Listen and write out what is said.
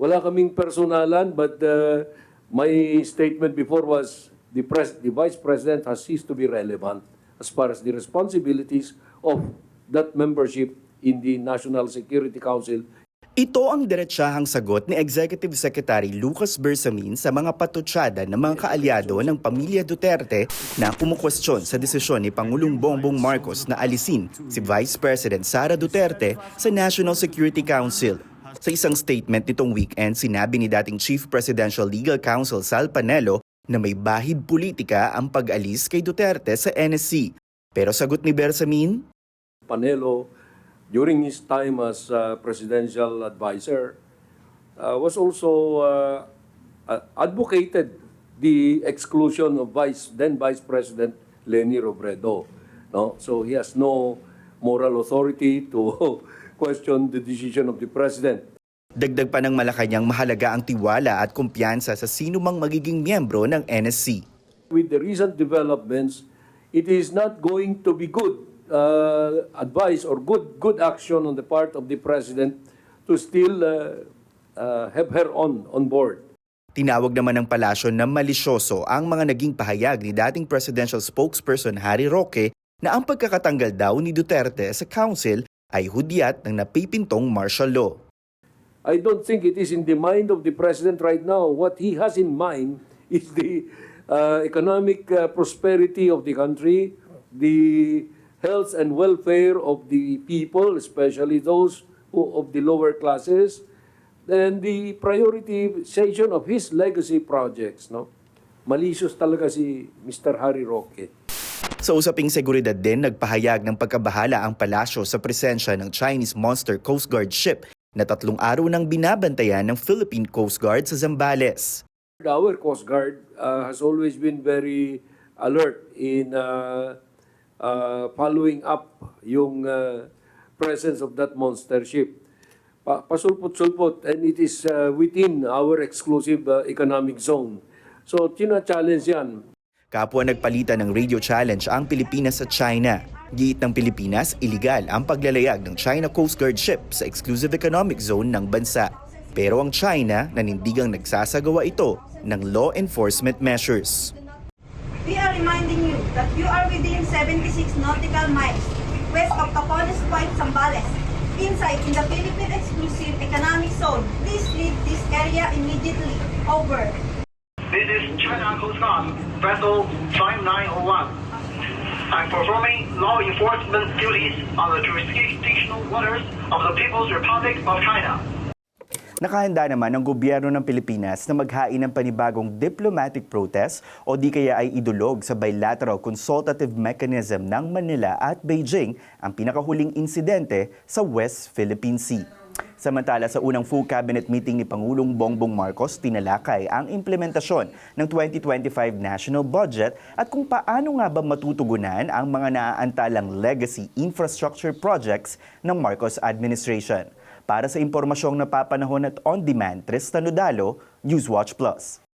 wala kaming personalan, but uh, my statement before was the, pres- the Vice President has ceased to be relevant as far as the responsibilities of that membership in the National Security Council Ito ang diretsahang sagot ni Executive Secretary Lucas Bersamin sa mga patutsada ng mga kaalyado ng pamilya Duterte na kumukwestiyon sa desisyon ni Pangulong Bongbong Marcos na alisin si Vice President Sara Duterte sa National Security Council. Sa isang statement nitong weekend, sinabi ni dating Chief Presidential Legal Counsel Sal Panelo na may bahid politika ang pag-alis kay Duterte sa NSC. Pero sagot ni Bersamin, Panelo, during his time as uh, presidential advisor, uh, was also uh, advocated the exclusion of Vice then Vice President Leni Robredo. No, so he has no moral authority to question the decision of the president. Dagdag pa ng Malacanang mahalaga ang tiwala at kumpiyansa sa sino mang magiging miyembro ng NSC. With the recent developments, it is not going to be good uh, advice or good good action on the part of the president to still uh, uh, have her on on board. Tinawag naman ng palasyo na malisyoso ang mga naging pahayag ni dating presidential spokesperson Harry Roque na ang pagkakatanggal daw ni Duterte sa council ay hudyat ng napipintong martial law. I don't think it is in the mind of the president right now. What he has in mind is the uh, economic uh, prosperity of the country, the health and welfare of the people, especially those who, of the lower classes, and the prioritization of his legacy projects. No? Malicious talaga si Mr. Harry Roque. Sa usaping seguridad din, nagpahayag ng pagkabahala ang palasyo sa presensya ng Chinese Monster Coast Guard ship na tatlong araw nang binabantayan ng Philippine Coast Guard sa Zambales. Our Coast Guard uh, has always been very alert in uh, uh, following up yung uh, presence of that monster ship. Pa pasulpot-sulpot and it is uh, within our exclusive uh, economic zone. So, tina-challenge yan. Kapwa nagpalitan ng radio challenge ang Pilipinas sa China. Giit ng Pilipinas, iligal ang paglalayag ng China Coast Guard ship sa exclusive economic zone ng bansa. Pero ang China nanindigang nagsasagawa ito ng law enforcement measures. We are reminding you that you are within 76 nautical miles west of Capones Point, Zambales, inside in the Philippine Exclusive Economic Zone. Please leave this area immediately. Over. This is China Coast Guard, vessel 5901. I'm performing law enforcement duties on the jurisdictional waters of the People's Republic of China. Nakahanda naman ang gobyerno ng Pilipinas na maghain ng panibagong diplomatic protest o di kaya ay idulog sa bilateral consultative mechanism ng Manila at Beijing ang pinakahuling insidente sa West Philippine Sea. Samantala sa unang full cabinet meeting ni Pangulong Bongbong Marcos, tinalakay ang implementasyon ng 2025 national budget at kung paano nga ba matutugunan ang mga naaantalang legacy infrastructure projects ng Marcos administration. Para sa impormasyong napapanahon at on-demand, Tristan Nodalo, Newswatch Plus.